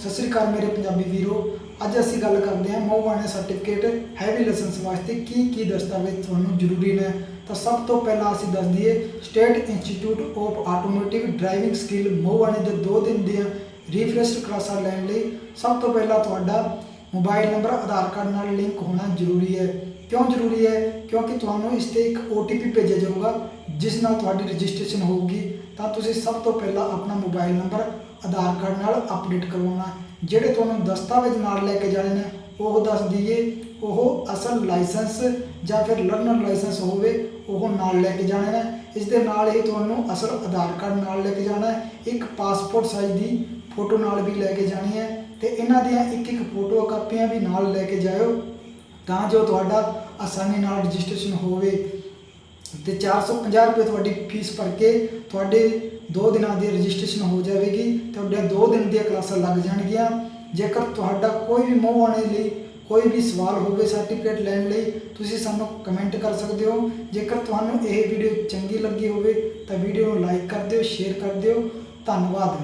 ਸਤਿ ਸ੍ਰੀ ਅਕਾਲ ਮੇਰੇ ਪੰਜਾਬੀ ਵੀਰੋ। ਅੱਜ ਅਸੀਂ ਗੱਲ ਕਰਦੇ ਹਾਂ ਮੋਹਾਣੇ ਸਰਟੀਫਿਕੇਟ ਹੈਵੀ ਲਾਇਸੈਂਸ ਵਾਸਤੇ ਕੀ ਕੀ ਦਸਤਾਵੇਜ਼ ਤੁਹਾਨੂੰ ਜ਼ਰੂਰੀ ਨੇ। ਤਾਂ ਸਭ ਤੋਂ ਪਹਿਲਾਂ ਅਸੀਂ ਦੱਸ ਦਈਏ state institute of automotive driving skill ਮੋਹਾਣੇ ਦੇ 2 ਦਿਨ ਦੀਆਂ ਰੀਫਰੈਸ਼ ਕਲਾਸਾਂ ਲੈਣ ਲਈ ਸਭ ਤੋਂ ਪਹਿਲਾਂ ਤੁਹਾਡਾ ਮੋਬਾਈਲ ਨੰਬਰ ਆਧਾਰ ਕਾਰਡ ਨਾਲ ਲਿੰਕ ਹੋਣਾ ਜ਼ਰੂਰੀ ਹੈ। ਕਿਉਂ ਜ਼ਰੂਰੀ ਹੈ? ਕਿਉਂਕਿ ਤੁਹਾਨੂੰ ਇਸ ਤੇ ਇੱਕ OTP ਭੇਜਿਆ ਜਾਊਗਾ, ਜਿਸ ਨਾਲ ਤੁਹਾਡੀ ਰਜਿਸਟ੍ਰੇਸ਼ਨ ਹੋਊਗੀ। ਤਾਂ ਤੁਸੀਂ ਸਭ ਤੋਂ ਪਹਿਲਾਂ ਆਪਣਾ ਮੋਬਾਈਲ ਨੰਬਰ ਆਧਾਰ ਕਾਰਡ ਨਾਲ ਅਪਡੇਟ ਕਰਵਾਉਣਾ। ਜਿਹੜੇ ਤੁਹਾਨੂੰ ਦਸਤਾਵੇਜ਼ ਨਾਲ ਲੈ ਕੇ ਜਾਣੇ ਨੇ, ਉਹ ਦੱਸ ਦਈਏ। ਉਹ ਅਸਲ ਲਾਇਸੈਂਸ ਜਾਂ ਫਿਰ ਲਰਨਰ ਲਾਇਸੈਂਸ ਹੋਵੇ, ਉਹ ਨਾਲ ਲੈ ਕੇ ਜਾਣੇ ਨੇ। ਇਸ ਦੇ ਨਾਲ ਹੀ ਤੁਹਾਨੂੰ ਅਸਲ ਆਧਾਰ ਕਾਰਡ ਨਾਲ ਲੈ ਕੇ ਜਾਣਾ ਹੈ। ਇੱਕ ਪਾਸਪੋਰਟ ਸਾਈਜ਼ ਦੀ ਫੋਟੋ ਨਾਲ ਵੀ ਲੈ ਕੇ ਜਾਣੀ ਹੈ। ਤੇ ਇਹਨਾਂ ਦੀਆਂ ਇੱਕ ਇੱਕ ਫੋਟੋ ਕਾਪੀਆਂ ਵੀ ਨਾਲ ਲੈ ਕੇ ਜਾਇਓ ਤਾਂ ਜੋ ਤੁਹਾਡਾ ਆਸਾਨੀ ਨਾਲ ਰਜਿਸਟ੍ਰੇਸ਼ਨ ਹੋਵੇ। ਤੇ 450 ਰੁਪਏ ਤੁਹਾਡੀ ਫੀਸ ਭਰ ਕੇ ਤੁਹਾਡੇ 2 ਦਿਨਾਂ ਦੀ ਰਜਿਸਟ੍ਰੇਸ਼ਨ ਹੋ ਜਾਵੇਗੀ। ਤੁਹਾਡੇ 2 ਦਿਨ ਦੀਆਂ ਕਲਾਸਾਂ ਲੱਗ ਜਾਣਗੀਆਂ। ਜੇਕਰ ਤੁਹਾਡਾ ਕੋਈ ਵੀ ਮੋਹ ਆਣੇ ਲਈ, ਕੋਈ ਵੀ ਸਵਾਲ ਹੋਵੇ ਸਰਟੀਫਿਕੇਟ ਲੈਣ ਲਈ, ਤੁਸੀਂ ਸਾਨੂੰ ਕਮੈਂਟ ਕਰ ਸਕਦੇ ਹੋ। ਜੇਕਰ ਤੁਹਾਨੂੰ ਇਹ ਵੀਡੀਓ ਚੰਗੀ ਲੱਗੀ ਹੋਵੇ ਤਾਂ ਵੀਡੀਓ ਨੂੰ ਲਾਈਕ ਕਰ ਦਿਓ, ਸ਼ੇਅਰ ਕਰ ਦਿਓ। ਧੰਨਵਾਦ।